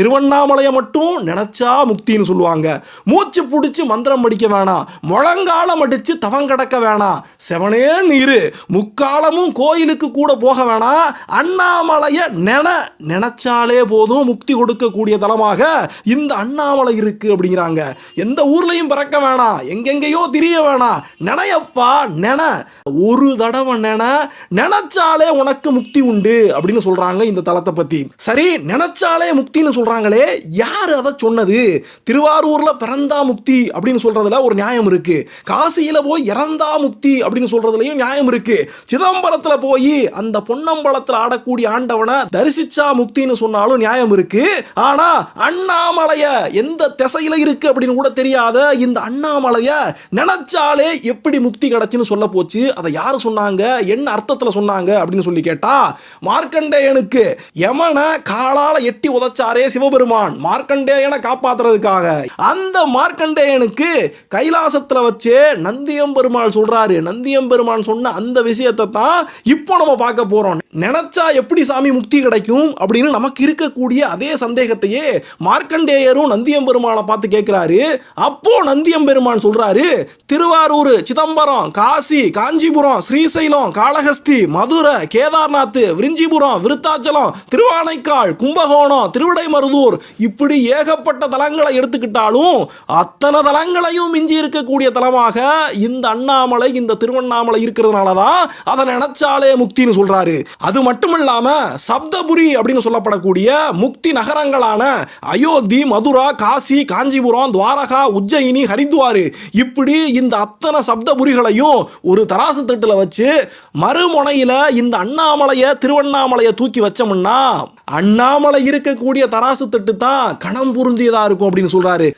திருவண்ணாமலையை மட்டும் நினச்சா முக்தின்னு சொல்லுவாங்க. மூச்சு பிடிச்சி மந்திரம் படிக்க வேணாம் முழங்காலம் அடிச்சு தவம் கிடக்க வேணாம் செவனே நீர் முக்காலமும் கோயிலுக்கு கூட போக வேணாம் அண்ணாமலையை நென நினச்சாலே போதும் முக்தி கொடுக்கக்கூடிய தலமாக இந்த அண்ணாமலை இருக்கு அப்படிங்கிறாங்க. எந்த ஊர்லயும் பிறக்க வேணாம் எங்கெங்கேயோ திரிய வேணாம் நினையப்பா நென. ஒரு தடவை நென நினச்சாலே உனக்கு முக்தி உண்டு அப்படின்னு சொல்றாங்க இந்த தலத்தை பத்தி. சரி நினச்சாலே முக்தின்னு சொல்கிறாங்களே யார் அதை சொன்னது? திருவாரூர்ல பிறந்தா முக்தி அப்படின்னு சொல்றதுல ஒரு நியாயம் இருக்கு. காசியில போய் இறந்தா முக்தி அப்படின்னு சொல்றதுலயும் நியாயம் இருக்கு. சிதம்பரத்துல போய் அந்த பொன்னம்பலத்துல ஆடக்கூடிய ஆண்டவனை தரிசிச்சா முக்தின்னு சொன்னாலும் நியாயம் இருக்கு. ஆனா அண்ணாமலைய எந்த திசையில இருக்கு அப்படின்னு கூட தெரியாத இந்த அண்ணாமலையை நினைச்சாலே எப்படி முக்தி கிடைச்சுன்னு சொல்ல போச்சு? அதை யாரு சொன்னாங்க? என்ன அர்த்தத்துல சொன்னாங்க அப்படின்னு சொல்லி கேட்டா மார்க்கண்டேயனுக்கு யமனை காலால எட்டி உதைச்சாரே சிவபெருமான் மார்க்கண்டேயனை காப்பாத்துறதுக்காக. அந்த மார்க்கண்டேயனுக்கு கைலாசத்துல வச்சே நந்தியம்பெருமாள் சொல்றாரு. நந்தியம்பெருமான் சொன்ன அந்த விஷயத்தை தான் இப்போ நம்ம பார்க்க போறோம். நினைச்சா எப்படி சாமி முக்தி கிடைக்கும் அப்படின்னு நமக்கு இருக்கக்கூடிய அதே சந்தேகத்தையே மார்க்கண்டேயரும் நந்தியம்பெருமானை பார்த்து கேட்கிறாரு. அப்போ நந்தியம்பெருமான் சொல்றாரு திருவாரூர் சிதம்பரம் காசி காஞ்சிபுரம் ஸ்ரீசைலம் காளஹஸ்தி மதுரை கேதார்நாத் விரிஞ்சிபுரம் விருத்தாச்சலம் திருவானைக்கால் கும்பகோணம் திருவிடைமருதூர் இப்படி ஏகப்பட்ட தலங்களை எடுத்துக்கிட்டாலும் அத்தனை தலங்களையும் மிஞ்சி இருக்கக்கூடிய தலமாக இந்த அண்ணாமலை இந்த திருவண்ணாமலை இருக்கிறதுனால தான் அதை நினைச்சாலே முக்தின்னு சொல்றாரு. அது மட்டும் இல்லாமல் சப்தபுரி அப்படின்னு சொல்லப்படக்கூடிய முக்தி நகரங்களான அயோத்தி மதுரா காசி காஞ்சிபுரம் துவாரகா உஜ்ஜயினி ஹரித்வார் இப்படி இந்த அத்தனை சப்தபுரிகளையும் ஒரு தராசு தட்டில் வச்சு மறுமுனையில் இந்த அண்ணாமலையை திருவண்ணாமலையை தூக்கி வச்சோம்னா அண்ணாமலை இருக்கக்கூடிய தராசு தட்டு தான் கணம் பொருந்தியதா இருக்கும் அப்படின்னு சொல்றாரு.